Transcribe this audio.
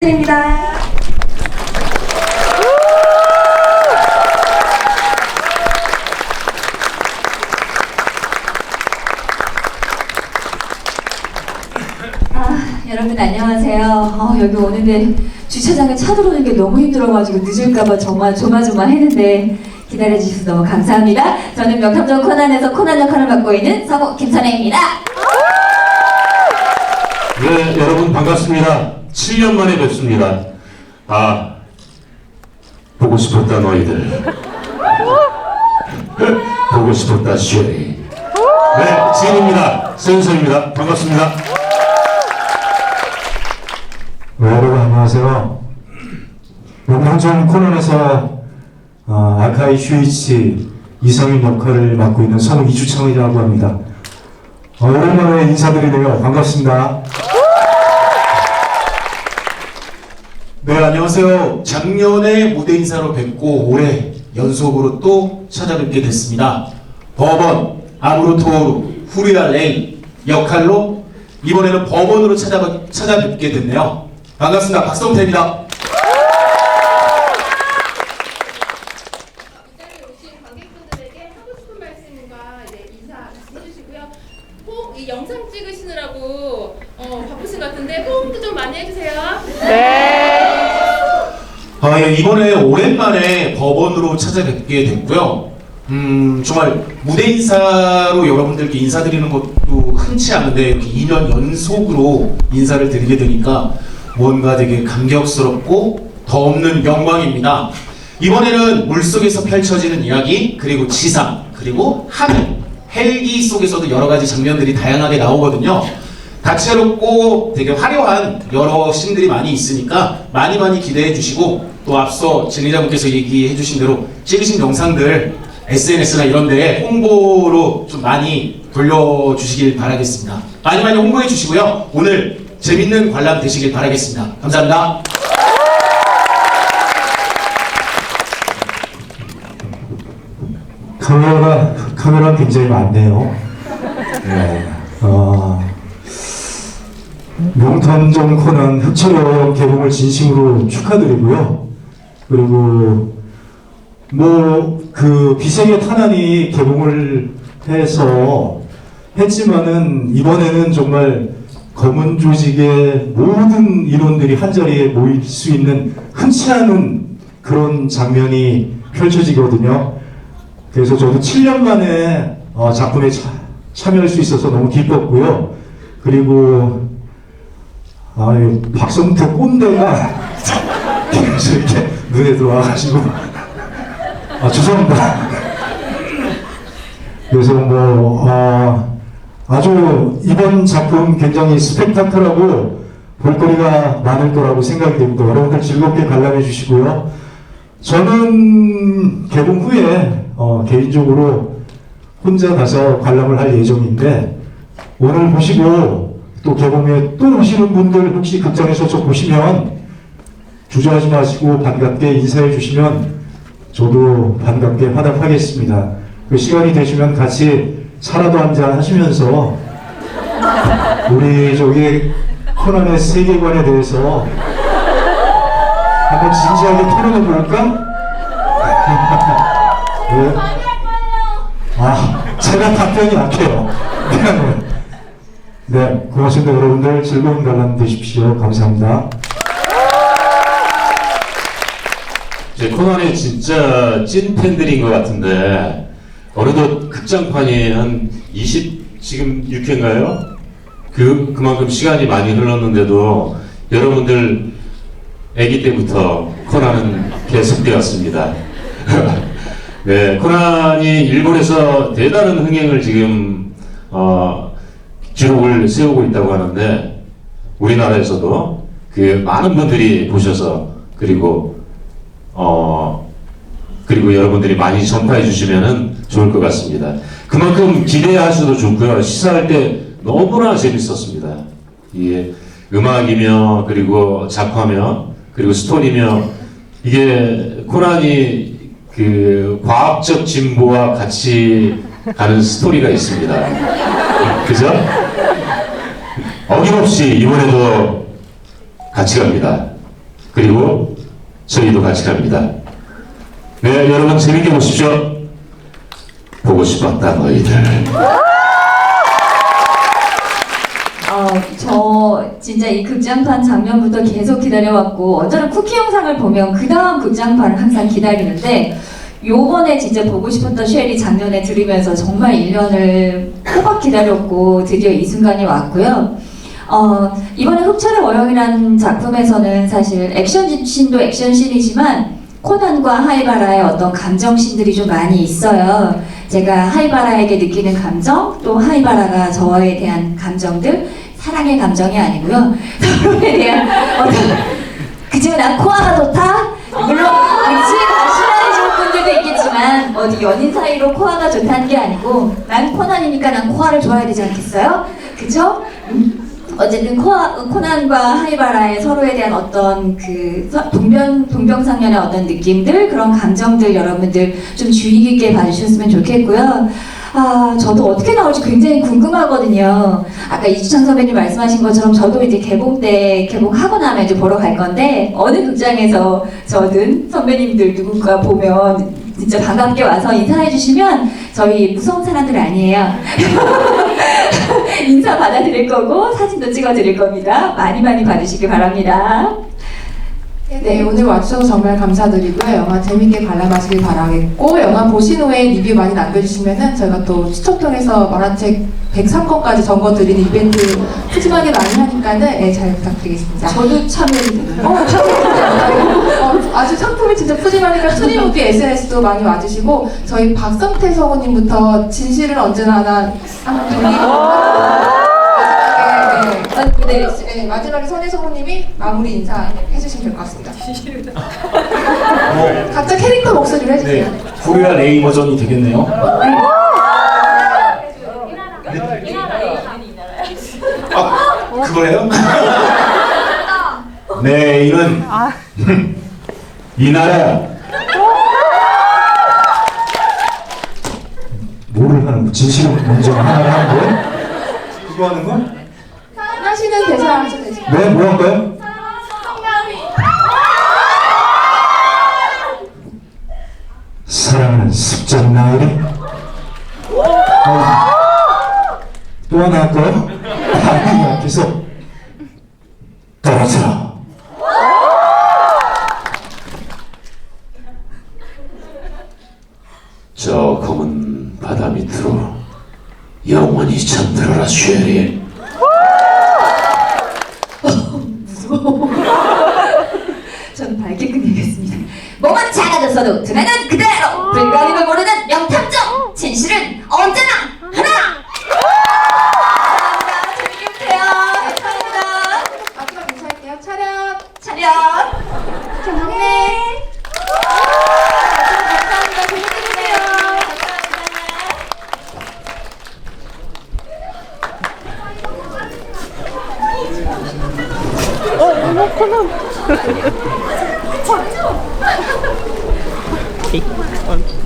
드립니다. 아, 여러분 안녕하세요. 어, 여기 오는데 주차장에 차 들어오는 게 너무 힘들어가지고 늦을까봐 정말 조마조마했는데 기다려주셔서 너무 감사합니다. 저는 명탐정 코난에서 코난 역할을 맡고 있는 성우 김선혜입니다. 네, 여러분 반갑습니다. 7년 만에 뵙습니다. 아, 보고 싶었다 너희들. 보고 싶었다 쉐리. 네, 지인입니다. 센서입니다. 반갑습니다. 네, 여러분 안녕하세요. 명탐정 코난에서 어, 아카이 슈이치 이성인 역할을 맡고 있는 성우 이주창이라고 합니다. 어, 오랜만에 인사드리네요. 반갑습니다. 네, 안녕하세요. 작년에 무대 인사로 뵙고 올해 연속으로 또 찾아뵙게 됐습니다. 법원, 아무르토르, 후리아 레이 역할로 이번에는 법원으로 찾아뵙, 찾아뵙게 됐네요. 반갑습니다. 박성태입니다. 이 자리에 오신 관객분들에게 하고 싶은 말씀과 이제 인사 해주시고요. 호흡, 이 영상 찍으시느라고 어, 바쁘신 것 같은데 호흡도 좀 많이 해주세요. 이번에 오랜만에 법원으로 찾아뵙게 됐고요. 음, 정말 무대 인사로 여러분들께 인사드리는 것도 흔치 않은데 이렇게 2년 연속으로 인사를 드리게 되니까 뭔가 되게 감격스럽고 더 없는 영광입니다. 이번에는 물속에서 펼쳐지는 이야기, 그리고 지상, 그리고 하늘, 헬기 속에서도 여러 가지 장면들이 다양하게 나오거든요. 다채롭고 되게 화려한 여러 씬들이 많이 있으니까 많이 많이 기대해 주시고 또 앞서 진리자분께서 얘기해 주신 대로 찍으신 영상들 SNS나 이런 데에 홍보로 좀 많이 돌려주시길 바라겠습니다. 많이 많이 홍보해 주시고요. 오늘 재밌는 관람 되시길 바라겠습니다. 감사합니다. 카메라가 카메라 굉장히 많네요. 네. 어, 명탐정 코난 흑철영 개봉을 진심으로 축하드리고요. 그리고 뭐 그 비생의 탄환이 개봉을 해서 했지만은 이번에는 정말 검은 조직의 모든 인원들이 한 자리에 모일 수 있는 흔치 않은 그런 장면이 펼쳐지거든요. 그래서 저도 7년 만에 어, 작품에 차- 참여할 수 있어서 너무 기뻤고요. 그리고 아, 이 박성태 꼰대가 계속 이렇게 눈에 들어와가지고 아 죄송합니다. 그래서 뭐 어, 아주 이번 작품 굉장히 스펙타클하고 볼거리가 많을 거라고 생각이 됩니다. 여러분들 즐겁게 관람해 주시고요. 저는 개봉 후에 어, 개인적으로 혼자 가서 관람을 할 예정인데 오늘 보시고 또 개봉에 또 오시는 분들 혹시 극장에서 저 보시면 주저하지 마시고 반갑게 인사해 주시면 저도 반갑게 화답하겠습니다. 그 시간이 되시면 같이 차라도 한잔 하시면서 우리 저기 코난의 세계관에 대해서 한번 진지하게 토론해 볼까? 네. 아, 제가 답변이 약해요. 미안해요. 네, 고맙습니다. 여러분들 즐거운 관람 되십시오. 감사합니다. 제 코난의 진짜 찐 팬들인 것 같은데 어느덧 극장판이 한 20, 지금 6회인가요? 그, 그만큼 시간이 많이 흘렀는데도 여러분들 아기 때부터 코난은 계속되었습니다. 네, 코난이 일본에서 대단한 흥행을 지금 어, 기록을 세우고 있다고 하는데 우리나라에서도 그 많은 분들이 보셔서 그리고 어 그리고 여러분들이 많이 전파해 주시면은 좋을 것 같습니다. 그만큼 기대하셔도 좋고요. 시사할 때 너무나 재밌었습니다. 이게 음악이며 그리고 작화며 그리고 스토리며 이게 코난이 그 과학적 진보와 같이 가는 스토리가 있습니다. 그죠? 어김없이 이번에도 같이 갑니다. 그리고 저희도 같이 갑니다. 네, 여러분 재밌게 보십시오. 보고 싶었다 너희들. 어, 저 진짜 이 극장판 장면부터 계속 기다려왔고 언제나 쿠키 영상을 보면 그 다음 극장판을 항상 기다리는데 요번에 진짜 보고 싶었던 쉐리 장면에 들으면서 정말 1년을 꼬박 기다렸고 드디어 이 순간이 왔고요. 어, 이번에 흑철의 워영이라는 작품에서는 사실 액션 씬도 액션 씬이지만 코난과 하이바라의 어떤 감정 씬들이 좀 많이 있어요. 제가 하이바라에게 느끼는 감정, 또 하이바라가 저에 대한 감정들, 사랑의 감정이 아니고요. 서로에 대한 어떤, 그치만 난 코아가 좋다? 물론, 그치, 있겠지만, 어디 연인 사이로 코아가 좋다는 게 아니고, 난 코난이니까 난 코아를 좋아해야 되지 않겠어요? 그쵸? 음. 어쨌든 코아, 코난과 하이바라의 서로에 대한 어떤 그 서- 동병 동병상련의 어떤 느낌들 그런 감정들 여러분들 좀 주의 깊게 봐주셨으면 좋겠고요. 아 저도 어떻게 나올지 굉장히 궁금하거든요. 아까 이주찬 선배님 말씀하신 것처럼 저도 이제 개봉 때 개봉하고 나면 이제 보러 갈 건데 어느 극장에서 저든 선배님들 누군가 보면 진짜 반갑게 와서 인사해 주시면 저희 무서운 사람들 아니에요. 인사 받아드릴 거고 사진도 찍어드릴 겁니다. 많이 많이 봐주시기 바랍니다. 네, 오늘 와주셔서 정말 감사드리고요. 영화 재밌게 관람하시길 바라겠고, 영화 보신 후에 리뷰 많이 남겨주시면은 저희가 또 추첨 통해서 만화책 103권까지 적어드리는 이벤트 푸짐하게 많이 하니까는 예, 잘 부탁드리겠습니다. 저도 참여해도 되나요? 어, 참여해주세요. 어, 아주 상품이 진짜 푸짐하니까 투니무비 SNS도 많이 와주시고, 저희 박성태 성우님부터 진실은 언제나 돌리고, 마지막에, 네, 네, 네, 마지막에 선혜 성우님이 마무리 인사 해주시면 될 것 같습니다. 어, 각자 캐릭터 목소리를 해주세요. 네, 코리아 레이 버전이 되겠네요. 아, 그거예요? 네, 이는 이 나라 뭐를 하는 거? 진실은 먼저 하나를 하는 거야? 그거 하는 거? 하시는 대사 하셔도 되죠. 네, 뭐 할까요? 사랑은 습작 나으리? 어, 또 하나 할까요? 아니, 앞에서 떨어져. 영원히 잠들어라 쉐리. 저는 밝게 끝내겠습니다. 몸은 작아졌어도 두뇌는 그대로 불가림을 모르는 명탐정 진실은 언제나 하나. 감사합니다. 재밌게 보세요. 감사합니다. 마지막 인사할게요. 차렷. 차렷. 경례. 감사합니다. 재밌게 보세요. 어,